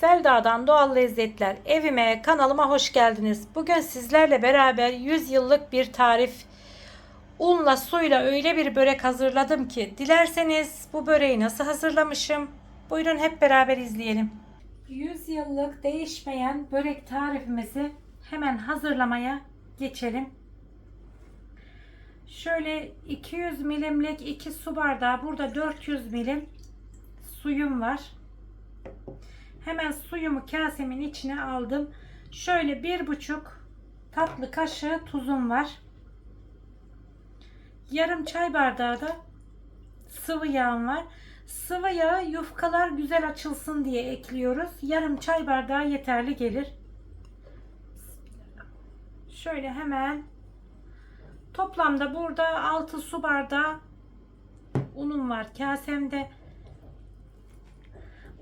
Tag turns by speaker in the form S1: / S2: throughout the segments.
S1: Selda'dan Doğal Lezzetler evime kanalıma hoş geldiniz. Bugün sizlerle beraber 100 yıllık bir tarif unla suyla öyle bir börek hazırladım ki dilerseniz bu böreği nasıl hazırlamışım buyurun hep beraber izleyelim. 100 yıllık değişmeyen börek tarifimizi hemen hazırlamaya geçelim. Şöyle 200 milimlik 2 su bardağı burada 400 milim suyum var. Hemen suyumu kasemin içine aldım. Şöyle bir buçuk tatlı kaşığı tuzum var. Yarım çay bardağı da sıvı yağım var. Sıvı yağı yufkalar güzel açılsın diye ekliyoruz. Yarım çay bardağı yeterli gelir. Şöyle hemen toplamda burada 6 su bardağı unum var kasemde.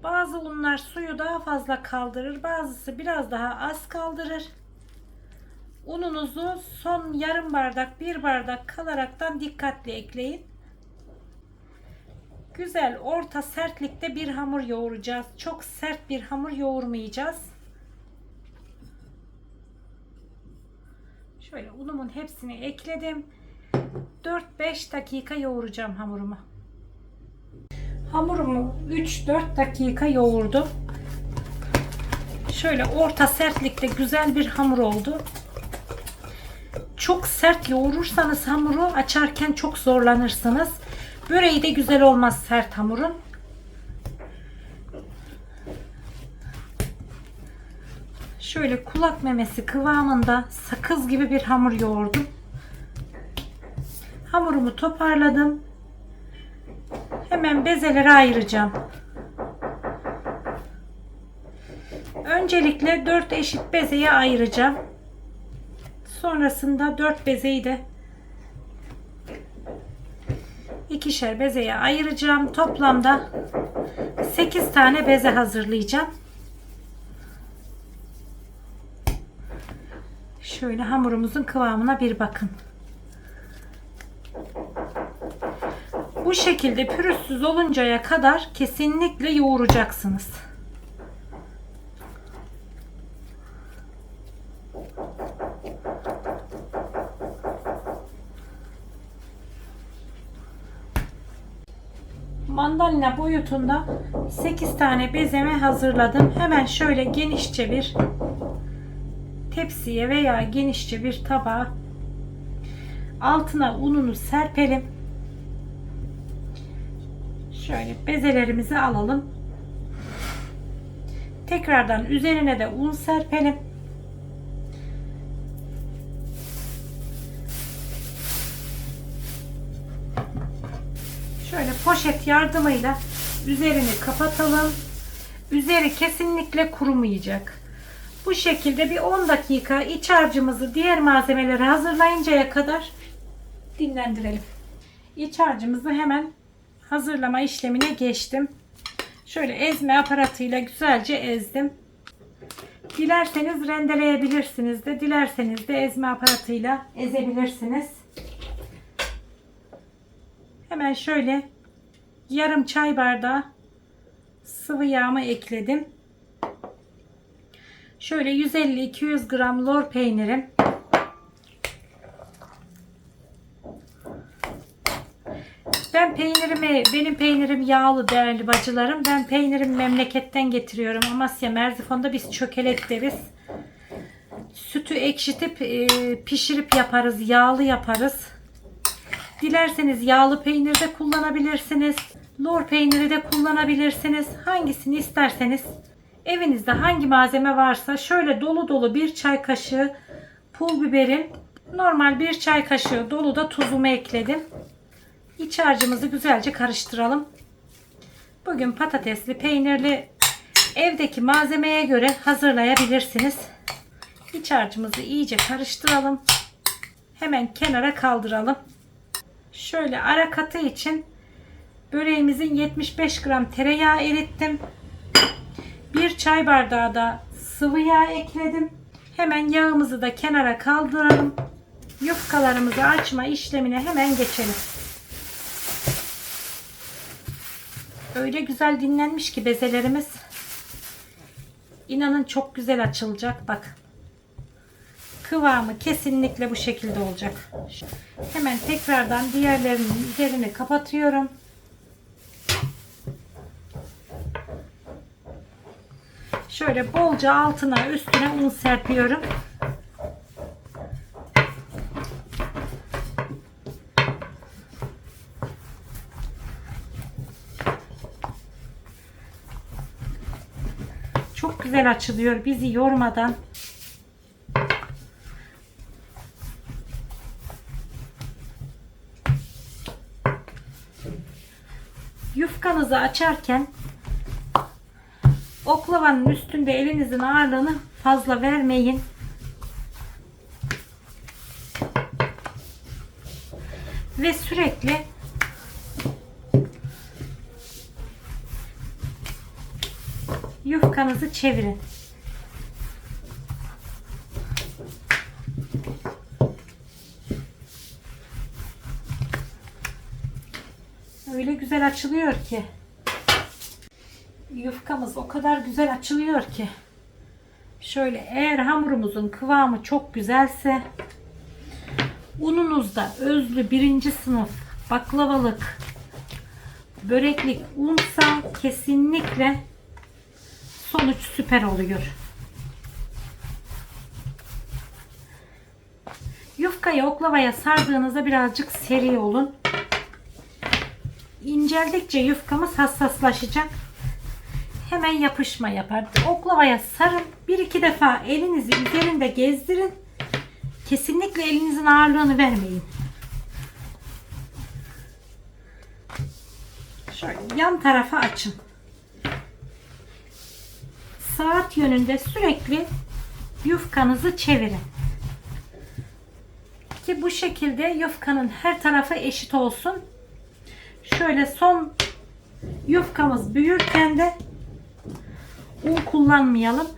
S1: Bazı unlar suyu daha fazla kaldırır, bazısı biraz daha az kaldırır. Ununuzu son yarım bardak, bir bardak kalaraktan dikkatli ekleyin. Güzel orta sertlikte bir hamur yoğuracağız. Çok sert bir hamur yoğurmayacağız. Şöyle unumun hepsini ekledim. 4-5 dakika yoğuracağım hamurumu. Hamurumu 3-4 dakika yoğurdum. Şöyle orta sertlikte güzel bir hamur oldu. Çok sert yoğurursanız hamuru açarken çok zorlanırsınız. Böreği de güzel olmaz sert hamurun. Şöyle kulak memesi kıvamında sakız gibi bir hamur yoğurdum. Hamurumu toparladım. Hemen bezelere ayıracağım. Öncelikle 4 eşit bezeye ayıracağım. Sonrasında 4 bezeyi de ikişer bezeye ayıracağım. Toplamda 8 tane beze hazırlayacağım. Şöyle hamurumuzun kıvamına bir bakın. Bu şekilde pürüzsüz oluncaya kadar kesinlikle yoğuracaksınız. Mandalina boyutunda 8 tane bezeme hazırladım. Hemen şöyle genişçe bir tepsiye veya genişçe bir tabağa altına ununu serpelim. Şöyle bezelerimizi alalım. Tekrardan üzerine de un serpelim. Şöyle poşet yardımıyla üzerini kapatalım. Üzeri kesinlikle kurumayacak. Bu şekilde bir 10 dakika iç harcımızı diğer malzemeleri hazırlayıncaya kadar dinlendirelim. İç harcımızı hemen hazırlama işlemine geçtim. Şöyle ezme aparatıyla güzelce ezdim. Dilerseniz rendeleyebilirsiniz de dilerseniz de ezme aparatıyla ezebilirsiniz. Hemen şöyle yarım çay bardağı sıvı yağımı ekledim. Şöyle 150-200 gram lor peynirim. Ben peynirimi, benim peynirim yağlı değerli bacılarım. Ben peynirimi memleketten getiriyorum. Amasya Merzifon'da biz çökelek deriz. Sütü ekşitip e, pişirip yaparız. Yağlı yaparız. Dilerseniz yağlı peynir de kullanabilirsiniz. Lor peyniri de kullanabilirsiniz. Hangisini isterseniz evinizde hangi malzeme varsa şöyle dolu dolu bir çay kaşığı pul biberim. Normal bir çay kaşığı dolu da tuzumu ekledim. İç harcımızı güzelce karıştıralım. Bugün patatesli, peynirli evdeki malzemeye göre hazırlayabilirsiniz. İç harcımızı iyice karıştıralım. Hemen kenara kaldıralım. Şöyle ara katı için böreğimizin 75 gram tereyağı erittim. Bir çay bardağı da sıvı yağ ekledim. Hemen yağımızı da kenara kaldıralım. Yufkalarımızı açma işlemine hemen geçelim. Öyle güzel dinlenmiş ki bezelerimiz. İnanın çok güzel açılacak. Bak. Kıvamı kesinlikle bu şekilde olacak. Hemen tekrardan diğerlerinin üzerini kapatıyorum. Şöyle bolca altına üstüne un serpiyorum. Çok güzel açılıyor bizi yormadan. Yufkanızı açarken oklavanın üstünde elinizin ağırlığını fazla vermeyin. Ve sürekli yufkanızı çevirin. Öyle güzel açılıyor ki. Yufkamız o kadar güzel açılıyor ki. Şöyle eğer hamurumuzun kıvamı çok güzelse ununuzda özlü birinci sınıf baklavalık böreklik unsa kesinlikle sonuç süper oluyor. Yufkayı oklavaya sardığınızda birazcık seri olun. İnceldikçe yufkamız hassaslaşacak. Hemen yapışma yapar. Oklavaya sarın. Bir iki defa elinizi üzerinde gezdirin. Kesinlikle elinizin ağırlığını vermeyin. Şöyle yan tarafa açın. Saat yönünde sürekli yufkanızı çevirin. Ki bu şekilde yufkanın her tarafı eşit olsun. Şöyle son yufkamız büyürken de un kullanmayalım.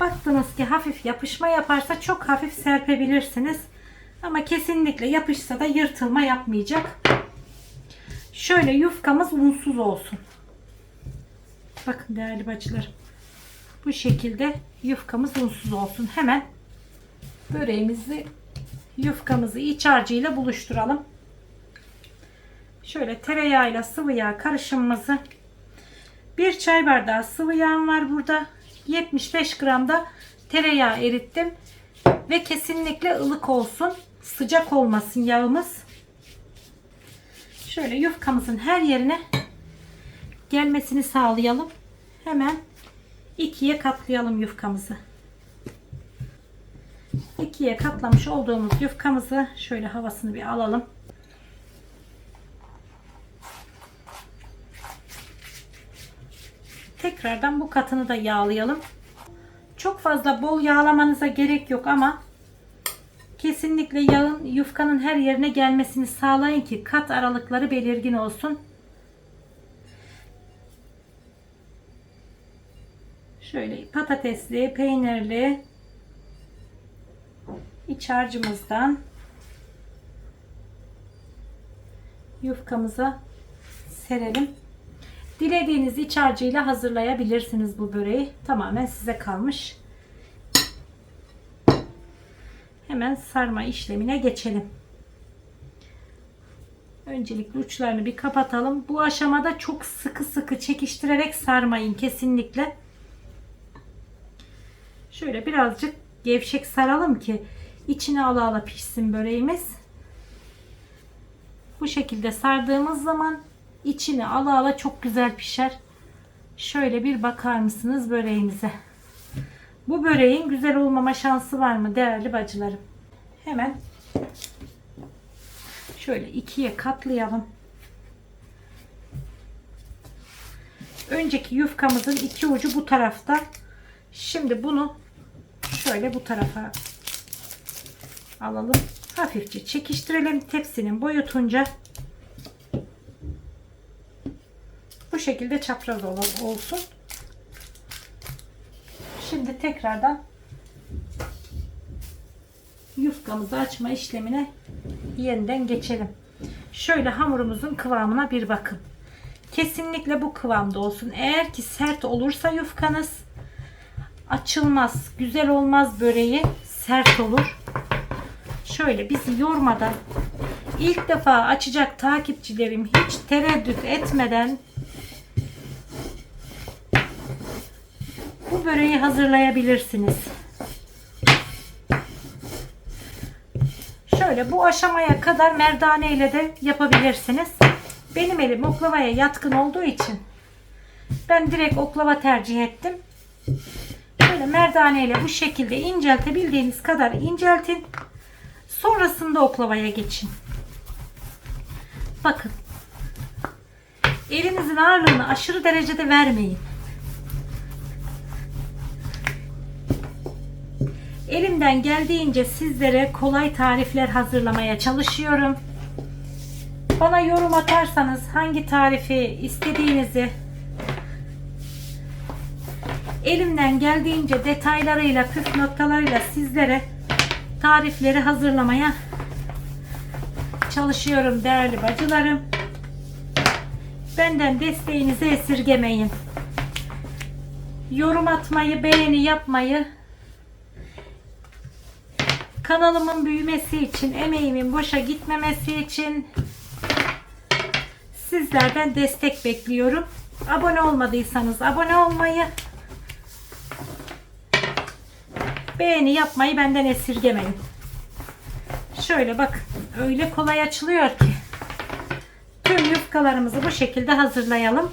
S1: Baktınız ki hafif yapışma yaparsa çok hafif serpebilirsiniz. Ama kesinlikle yapışsa da yırtılma yapmayacak. Şöyle yufkamız unsuz olsun. Bakın değerli bacılarım. Bu şekilde yufkamız unsuz olsun. Hemen böreğimizi yufkamızı iç harcıyla buluşturalım. Şöyle tereyağıyla sıvı yağ karışımımızı bir çay bardağı sıvı yağım var burada. 75 gram da tereyağı erittim. Ve kesinlikle ılık olsun. Sıcak olmasın yağımız. Şöyle yufkamızın her yerine gelmesini sağlayalım. Hemen ikiye katlayalım yufkamızı. İkiye katlamış olduğumuz yufkamızı şöyle havasını bir alalım. Tekrardan bu katını da yağlayalım. Çok fazla bol yağlamanıza gerek yok ama kesinlikle yağın yufkanın her yerine gelmesini sağlayın ki kat aralıkları belirgin olsun. Şöyle patatesli, peynirli iç harcımızdan yufkamıza serelim. Dilediğiniz iç harcıyla hazırlayabilirsiniz bu böreği. Tamamen size kalmış. Hemen sarma işlemine geçelim. Öncelikle uçlarını bir kapatalım. Bu aşamada çok sıkı sıkı çekiştirerek sarmayın kesinlikle. Şöyle birazcık gevşek saralım ki içine ala ala pişsin böreğimiz. Bu şekilde sardığımız zaman içine ala ala çok güzel pişer. Şöyle bir bakar mısınız böreğimize? Bu böreğin güzel olmama şansı var mı değerli bacılarım? Hemen şöyle ikiye katlayalım. Önceki yufkamızın iki ucu bu tarafta. Şimdi bunu şöyle bu tarafa alalım. Hafifçe çekiştirelim tepsinin boyutunca. Bu şekilde çapraz olsun. Şimdi tekrardan yufkamızı açma işlemine yeniden geçelim. Şöyle hamurumuzun kıvamına bir bakın. Kesinlikle bu kıvamda olsun. Eğer ki sert olursa yufkanız açılmaz, güzel olmaz böreği, sert olur. Şöyle bizi yormadan ilk defa açacak takipçilerim hiç tereddüt etmeden bu böreği hazırlayabilirsiniz. Şöyle bu aşamaya kadar merdane ile de yapabilirsiniz. Benim elim oklavaya yatkın olduğu için ben direkt oklava tercih ettim. Şöyle merdane ile bu şekilde inceltebildiğiniz kadar inceltin. Sonrasında oklavaya geçin. Bakın. Elinizin ağırlığını aşırı derecede vermeyin. Elimden geldiğince sizlere kolay tarifler hazırlamaya çalışıyorum. Bana yorum atarsanız hangi tarifi istediğinizi elimden geldiğince detaylarıyla, püf noktalarıyla sizlere tarifleri hazırlamaya çalışıyorum değerli bacılarım. Benden desteğinizi esirgemeyin. Yorum atmayı, beğeni yapmayı kanalımın büyümesi için, emeğimin boşa gitmemesi için sizlerden destek bekliyorum. Abone olmadıysanız abone olmayı, beğeni yapmayı benden esirgemeyin. Şöyle bak, öyle kolay açılıyor ki. Tüm yufkalarımızı bu şekilde hazırlayalım.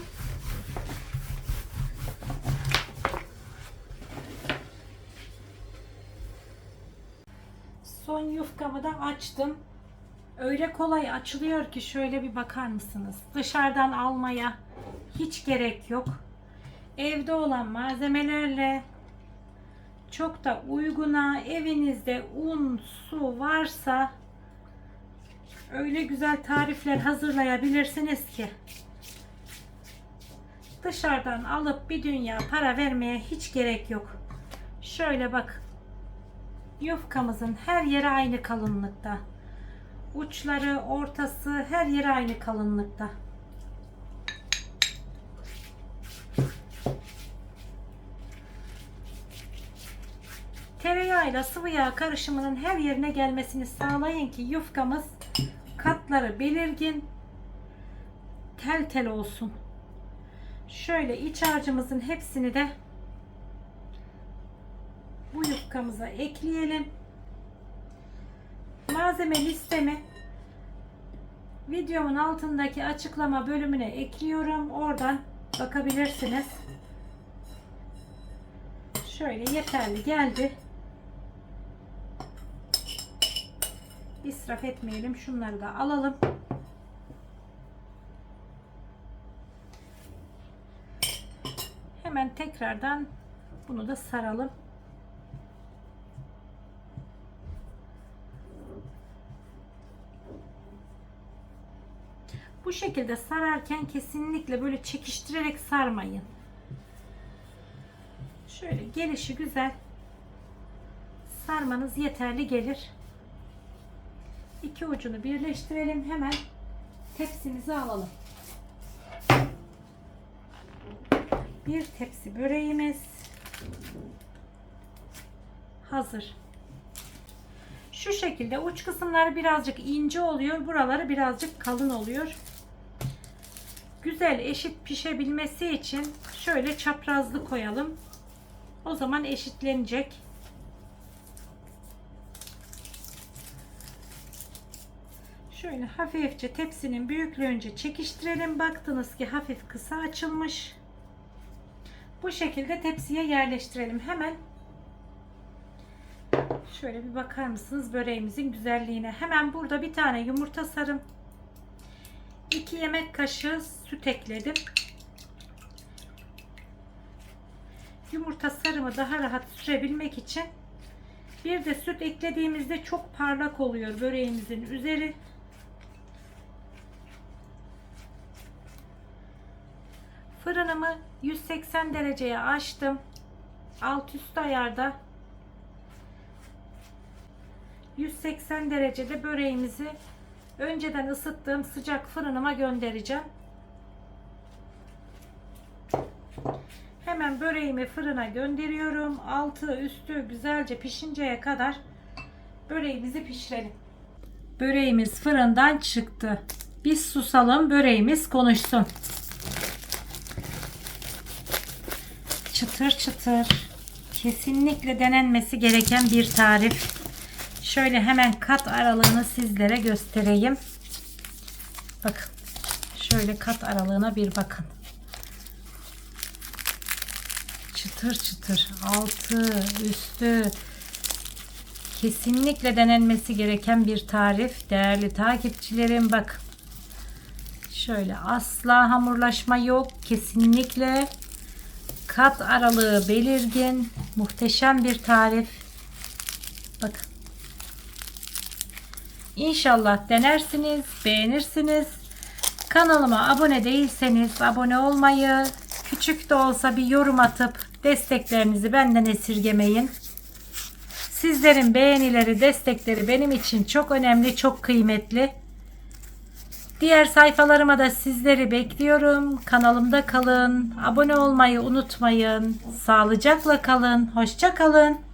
S1: Son yufkamı da açtım. Öyle kolay açılıyor ki şöyle bir bakar mısınız? Dışarıdan almaya hiç gerek yok. Evde olan malzemelerle çok da uyguna evinizde un, su varsa öyle güzel tarifler hazırlayabilirsiniz ki dışarıdan alıp bir dünya para vermeye hiç gerek yok. Şöyle bak. Yufkamızın her yeri aynı kalınlıkta. Uçları, ortası her yeri aynı kalınlıkta. Tereyağıyla sıvı yağ karışımının her yerine gelmesini sağlayın ki yufkamız katları belirgin, tel tel olsun. Şöyle iç harcımızın hepsini de bu yufkamıza ekleyelim. Malzeme listemi videomun altındaki açıklama bölümüne ekliyorum. Oradan bakabilirsiniz. Şöyle yeterli geldi. İsraf etmeyelim. Şunları da alalım. Hemen tekrardan bunu da saralım. Bu şekilde sararken kesinlikle böyle çekiştirerek sarmayın. Şöyle gelişi güzel sarmanız yeterli gelir. İki ucunu birleştirelim. Hemen tepsimizi alalım. Bir tepsi böreğimiz hazır. Şu şekilde uç kısımları birazcık ince oluyor. Buraları birazcık kalın oluyor. Güzel eşit pişebilmesi için şöyle çaprazlı koyalım. O zaman eşitlenecek. Şöyle hafifçe tepsinin büyüklüğünce çekiştirelim. Baktınız ki hafif kısa açılmış. Bu şekilde tepsiye yerleştirelim. Hemen şöyle bir bakar mısınız böreğimizin güzelliğine. Hemen burada bir tane yumurta sarım. 2 yemek kaşığı süt ekledim. Yumurta sarımı daha rahat sürebilmek için bir de süt eklediğimizde çok parlak oluyor böreğimizin üzeri. Fırınımı 180 dereceye açtım. Alt üst ayarda 180 derecede böreğimizi önceden ısıttığım sıcak fırınıma göndereceğim. Hemen böreğimi fırına gönderiyorum. Altı üstü güzelce pişinceye kadar böreğimizi pişirelim. Böreğimiz fırından çıktı. Biz susalım böreğimiz konuşsun. Çıtır çıtır. Kesinlikle denenmesi gereken bir tarif. Şöyle hemen kat aralığını sizlere göstereyim. Bakın. Şöyle kat aralığına bir bakın. Çıtır çıtır. Altı, üstü. Kesinlikle denenmesi gereken bir tarif. Değerli takipçilerim bakın. Şöyle asla hamurlaşma yok. Kesinlikle kat aralığı belirgin. Muhteşem bir tarif. Bakın. İnşallah denersiniz, beğenirsiniz. Kanalıma abone değilseniz abone olmayı, küçük de olsa bir yorum atıp desteklerinizi benden esirgemeyin. Sizlerin beğenileri, destekleri benim için çok önemli, çok kıymetli. Diğer sayfalarıma da sizleri bekliyorum. Kanalımda kalın. Abone olmayı unutmayın. Sağlıcakla kalın. Hoşça kalın.